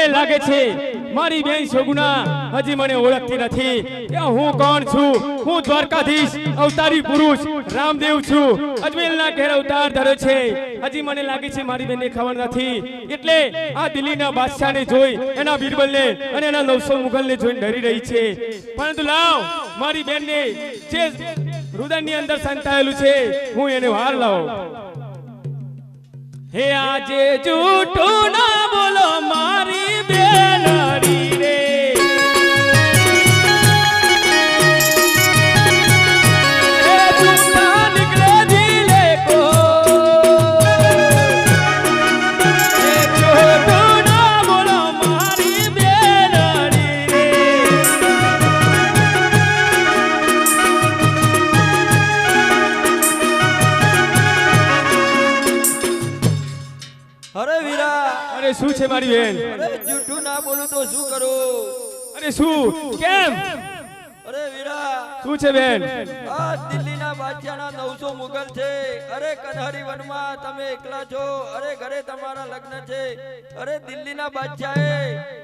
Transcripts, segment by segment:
છે, મારી બેન સગુણા હજી મને ઓળખતી નથી. હું કોણ છું? હું દ્વારકાધીશ, અવતારી પુરુષ, રામદેવ છું. અજમેરના ઘેર અવતાર ધર્યો છે. હજી મને લાગે છે, મારી બેનને ખબર નથી. એટલે આ દિલ્હીના બાદશાહને જોઈ, એના બીરબલને અને એના નવસો મુગલને જોઈને ડરી રહી છે. પરંતુ લાવ, મારી બેનને જે હૃદયની અંદર સંતાયેલું છે, હું એને વાર લાવ. હે આજે જૂઠું ના બોલો મારી શું છે મારી બેન ના બોલું તો શું કરું? અરે શું? કેમ? અરે વીરા. શું છે બેન? આ દિલ્હીના બાદશાહના નવસો મુગલ છે. અરે કનહરી વનમાં તમે એકલા છો. અરે ઘરે તમારા લગ્ન છે. અરે દિલ્હીના બાદશાહે.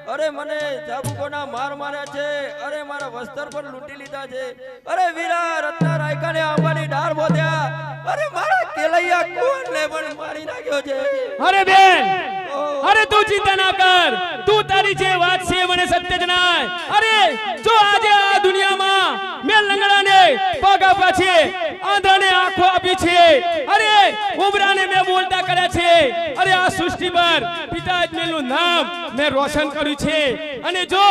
અરે મને ચાબુકોના માર માર્યા છે. અરે મારા વસ્ત્ર પણ લૂંટી લીધા છે. અરે વીરા રત્ના રાયકાને આંબાની ડાળ બોધ્યા. અરે મારા કેલૈયા કુંવરને પણ મારી નાખ્યો છે? અરે બેન! અરે તું ચિંતા ના કર. તું તારી જે વાત છે મને રોશન કર્યું છે. અને જો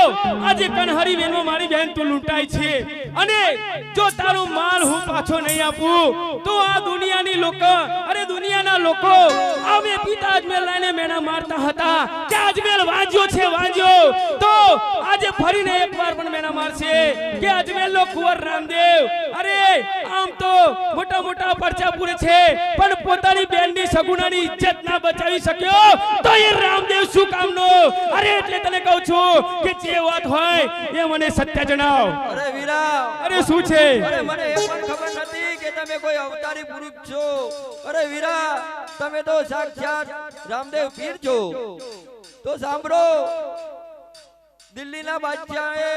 આજે કનહરી બેનો મારી બહેન તું લૂંટાય છે, અને જો તારું માલ હું પાછો નહીં આપું, તો આ દુનિયાની લોકો, અરે, દુનિયાના લોકો, અમે પિતા અજમેલ લઈને મેણા મારતા હતા. કે અજમેલ વાંજ્યો છે, વાંજ્યો. તો આજે ફરીને એકવાર પણ મેના મારશે કે અજમેરનો કુંવર રામદેવ. અરે આમ તો મોટા મોટા પરચા પૂરે છે પણ પોતાની બેનની સગુણાની ઇજ્જત ના બચાવી શક્યો તો એ રામદેવ શું કામનો? અરે એટલે તને કહું છું કે જે વાત હોય એ મને સત્ય જણાવ. અરે વીરા અરે શું છે? અરે મને એ પણ ખબર નથી કે તમે કોઈ અવતારી પુરુષ છો. અરે વીરા તમે તો સાક્ષાત રામદેવ પીર છો. તો સાંભળો દિલ્હીના બાદશાહે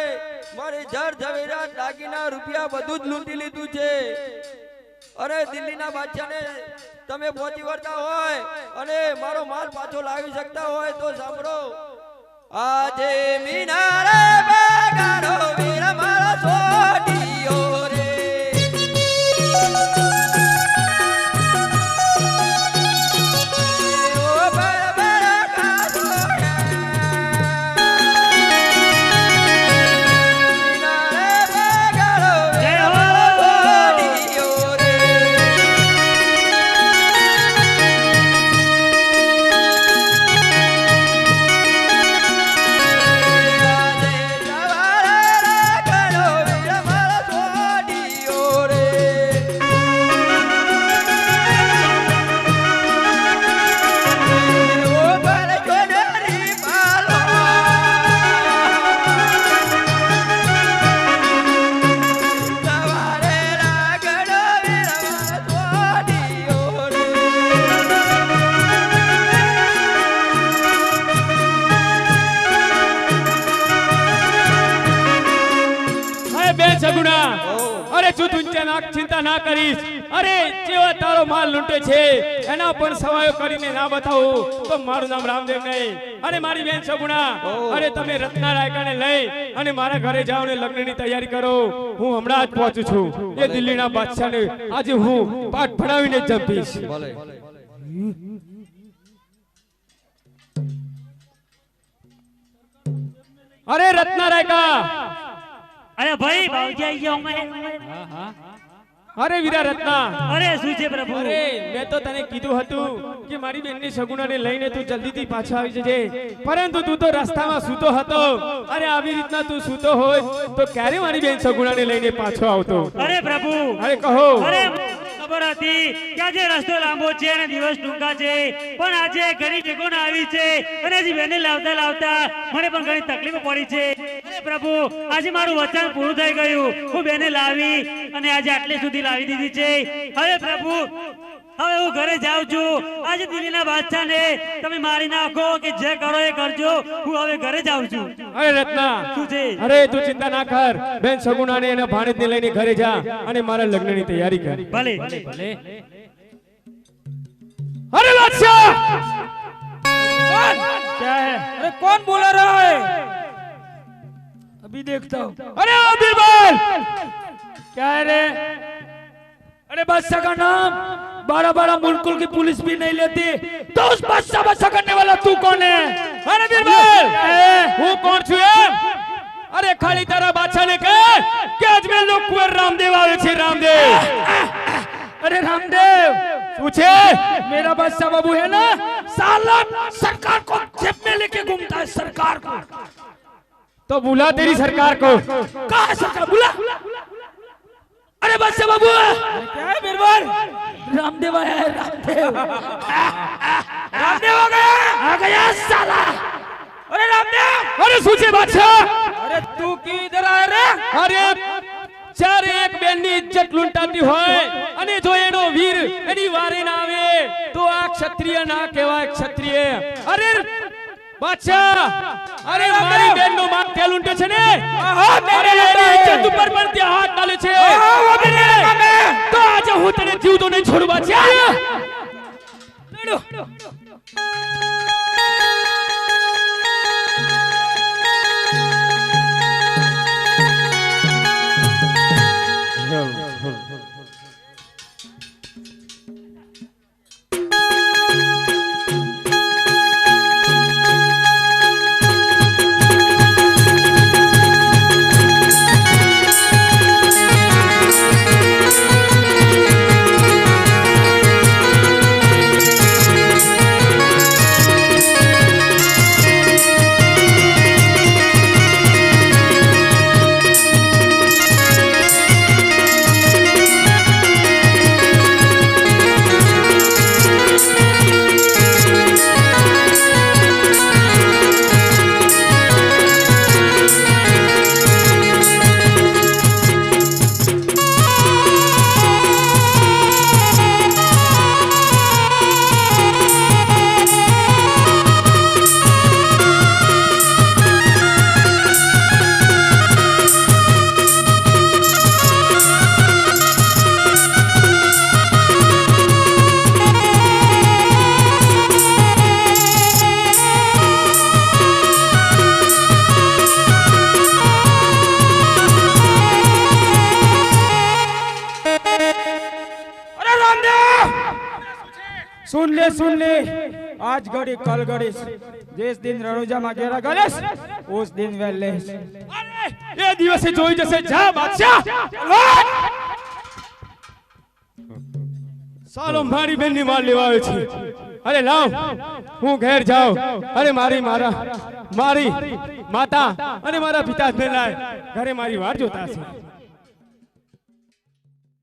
મારી જર ઝવેરા દાગીના રૂપિયા બધું જ લૂંટી લીધું છે. અરે દિલ્હીના બાદશાહને તમે પહોંચી વળતા હોય અને મારો માલ પાછો લાવી શકતા હોય તો સાંભળો. આજે મિનારે બગાડો સગુણા અરે તું તુંચા ના ચિંતા ના કરીશ. અરે જેવા તારો માલ લૂંટે છે એના પણ સવાયો કરીને ના બતાવું. તો મારું નામ રામદેવ નહીં. અને મારી બેન સગુણા. અરે તમે રત્ના રાયકાને લઈ અને મારા ઘરે જાઓ ને લગ્નની તૈયારી કરો. હું હમણાં જ પહોંચું છું. એ દિલ્હીના બાદશાહને આજે હું પાઠ ભણાવીને જ જંપીશ. અરે રત્ના રાયકા અરે ભાઈ ભાવજી આવી ગયા અરે વીરા રત્ના અરે શું છે પ્રભુ? અરે મેં તો તને કીધું હતું કે મારી બેનની સગુણાને લઈને તું જલ્દીથી પાછો આવી જજે. પરંતુ તું તો રસ્તામાં સૂતો હતો. અરે આવી રીતના તું સૂતો હોય તો ક્યારે મારી બેન સગુણાને લઈને પાછો આવતો? અરે પ્રભુ. અરે કહો. અરે ખબર હતી કે આજે રસ્તો લાંબો છે અને દિવસ ટૂંકા છે. પણ આજે ઘણી ભેગો આવી છે. અને હજી બેને લાવતા લાવતા મને પણ ઘણી તકલીફો પડી છે. પ્રભુ, આજે મારું વચન પૂરું થઈ ગયું. હું બેને લાવી અને આજે આટલે સુધી લાવી દીધી છે. હવે પ્રભુ હવે હું ઘરે જાઉં છું. આજે દિલ્હીના બાદશાહને તમે મારી નાખો કે જે કરો એ કરજો. હું હવે ઘરે જાઉં છું. અરે રત્ના શું છે? અરે તું ચિંતા ના કર. બેન સગુણાને એના ભાણેજને લઈને ઘરે જા અને મારા લગ્નની તૈયારી કર. ભલે. ભલે અરે બાદશાહ! કોણ ક્યા અરે કોણ બોલા રહા હે? અભી દેખતા હું. અરે અભી બોલ ક્યા રે? અરે બાદશાહ કા નામ? बड़ा बड़ा मुल्कुल की पुलिस भी नहीं लेती। तो उस बच्चा बच्चा करने वाला तू कौन है? अरे वो कौन छू अरे खाली तारा बादशाह ने कहा कि लोग कुर रामदेव आ रहे रामदेव। अरे रामदेव! पूछे? मेरा बादशाह बाबू है ना? साला सरकार को जेब में लेके घूमता है सरकार को। तो बुला तेरी सरकार को। कहा सरकार? बुला। अरे बादशाह बाबू! क्या है बीरबल रामदेव आया है रामदेव रामदेव आ गया आ गया साला अरे रामदेव અરે શું છે બાદશાહ अरे तू किधर आया रे અરે જ્યારે એક બેનની ઇજ્જત લૂંટાતી હોય અને જો એનો વીર એની વારે ના આવે તો આ ક્ષત્રિય ના કહેવાય ક્ષત્રિય અરે બાદશાહ! અરે મારી બેનનો માન તે ઉંટે છે ને? તારે એની ઇજ્જત ઉપર પણ તે હાથ ડાલે છે. તો આજે હું તને જીવતો નહીં છોડવા બાદશાહ. आज घड़ी कल घड़ी जिस दिन रणुजा मागेरा गलेस उस दिन वे लेस अरे ये दिवसे જોઈ જશે જા બાદશાહ. સાલો મારી બેનની માલ લેવા આવ્યો છે. અરે, લાવ. હું ઘેર જાઉં. અરે, મારી, મારા, મારી માતા અને મારા પિતા ઘરે મારી વાટ જોતા છે